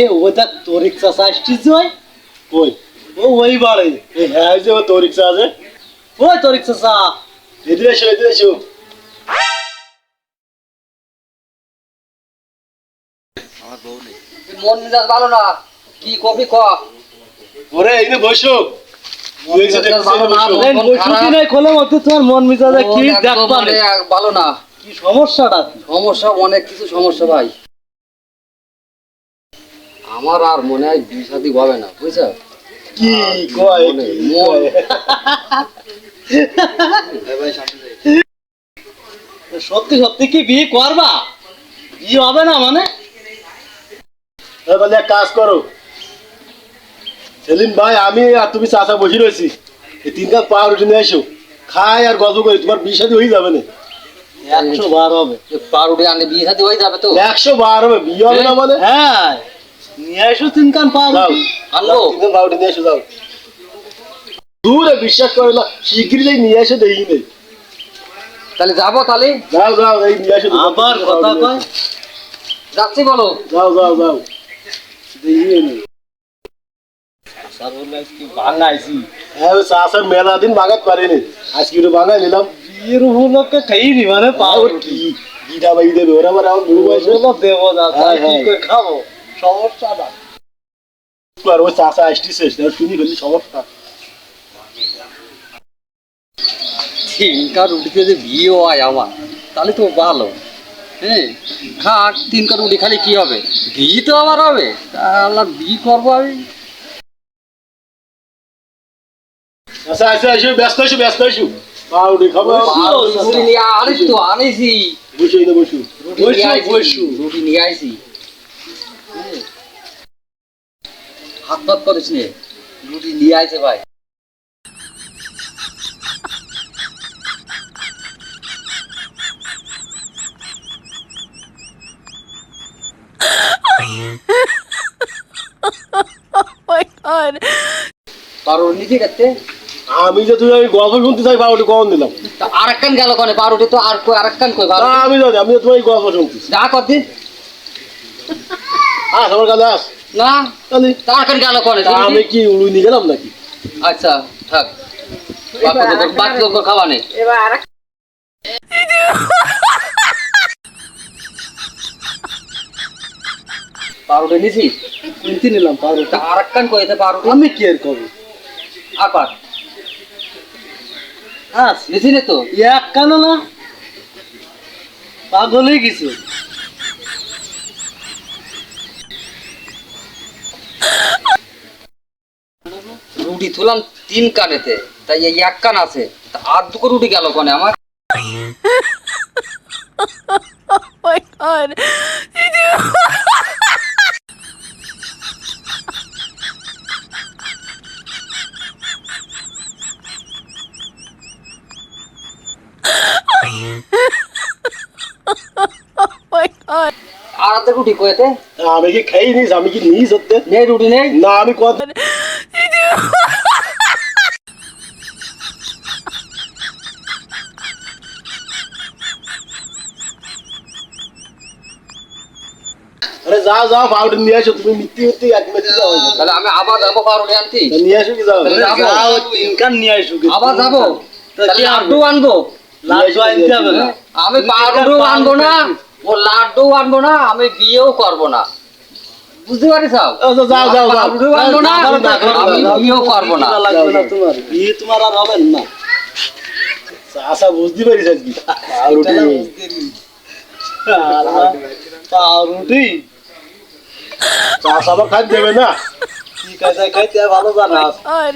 এ ওটা তরিক চাষা আসছিস ওই কই? ও ওই বাড়ি। হ্যাঁ যে তোর রিক্সা আছে। ওই তরিক চাষা এদিকে এসো এদিকে এসো। মন মেজাজ ভালো না? কি কবি ক? ওরে এই বসো। ভালো না। মন খোলে মতো তোমার মন মিজাজে কি দেখবা মানে ভালো না। কি সমস্যাটা? সমস্যা অনেক কিছু সমস্যা ভাই। আমার আর মনে হয় বিয়ে শাদী হবে না বুঝছ? কি কয় মন সত্যি সত্যি কি বিয়ে করবা? বিয়ে হবে না মানে? বলে এক কাজ করো। সেলিম ভাই আমি আর তুমি চাচা বসে রয়েছি। এই তিন কাপ পাওয়ার রুটি নিয়ে এসো খাই আর গল্প করি তোমার বিয়ে শাদী হয়ে যাবে না। একশো বার হবে। পাউরুটি আনলে বিয়ে শাদী হয়ে যাবে তো। একশো বার হবে বিয়ে হবে না হ্যাঁ। নিয়ে এসো পাউরুটি। আনব পাউরুটি নিয়ে এসো যাও। দূরে বিশ্বাস করে না শিগগিরই যাই নিয়ে এসে দেখি নেই। তাহলে যাব তাহলে? যাও যাও এই নিয়ে এসো দোকান আবার কথা কয়? যাচ্ছি বলো। যাও যাও যাও। দেখি নেই। ভাঙাইছি? হ্যাঁ মেলা দিন বাগাত পারিনি। আজকে একটু বাগাই বিয়ের উপলক্ষে খাইনি মানে পাউরুটি গিটা বাই দেবে ওরা আবার বুড়ো বয়সে ওগুলো দেবো না তাই কি। করে খাব সমস্যাটা আর ওই চাষা আসতেছে শুনি ফেলি সমস্যা তিনটা রুটিতে যদি বিয়ে হয় আমার তাহলে তো ভালো হ্যাঁ খাক তিনটা রুটি খালি কি হবে বিয়ে তো আমার হবে তাহলে বিয়ে করব আমি আচ্ছা আচ্ছা এসো ব্যস্ত এসো ব্যস্ত এসো পাউডি খাব। রুটি নিয়ে আনিস তো আনিসি বসো এই বসো। রুটি নিয়ে রুটি নিয়ে আইছি। হাত পাত করিস নে। রুটি নিয়ে আইছে ভাই। My god. পারো নিজে করতে আমি যে তুই আমি গল্প শুনতে চাই পাউডি কখন দিলাম? আরেকখান গেল কনে পারোটি তো আর কই আরেকখান কই পারো আমি জানি আমি তোমার গল্প শুনতেছি যা করদিন আস আমার কাছে আস। না তাহলে তা আরেকখান গেল কনে আমি কি উড়ুই নিয়ে গেলাম নাকি? আচ্ছা থাক। বাকি খাওয়া নেই। পারোটি নিছিস কিনতে নিলাম পাউরুটি আরেকখান কইতে পারোটি আমি কি আর কবে আপার। এক রুটি তুলাম তিন কানেতে, তাই এই এক কান আছে আর দুটো রুটি গেল কনে আমার? Oh my god. আর রুটি কয়েতে আমি কি খাই নিস আমি কি নিস হতে নেই রুটি নেই? না আমি কত আরে যাও যাও পাউডার নিয়ে আসো তুমি মিথ্যে মিথ্যে এক মিথ্যে যাও। তাহলে আমি আবার যাব পারোটি আনতি? নিয়ে আসো কি যাও। যাও তিন নিয়ে আসো আবার যাব? তাহলে আনব? লাড্ডু আনতে হবে না। আমি পাউরুটিও আনব না। ও লাড্ডু আনব না আমি বিয়েও করব না। বুঝতে আচ্ছা, যাও যাও যাও। পাউরুটিও আনব না আমি বিয়েও করব না। কিনা লাগবে না তোমার। বিয়ে তোমার আর হবে না। আশা বুঝতে পারিস আজকে। পাউরুটি। পাউরুটি। চাষ আবার খাই দেবে না। কি খাইতে খাইতে ভালো জানাস। God.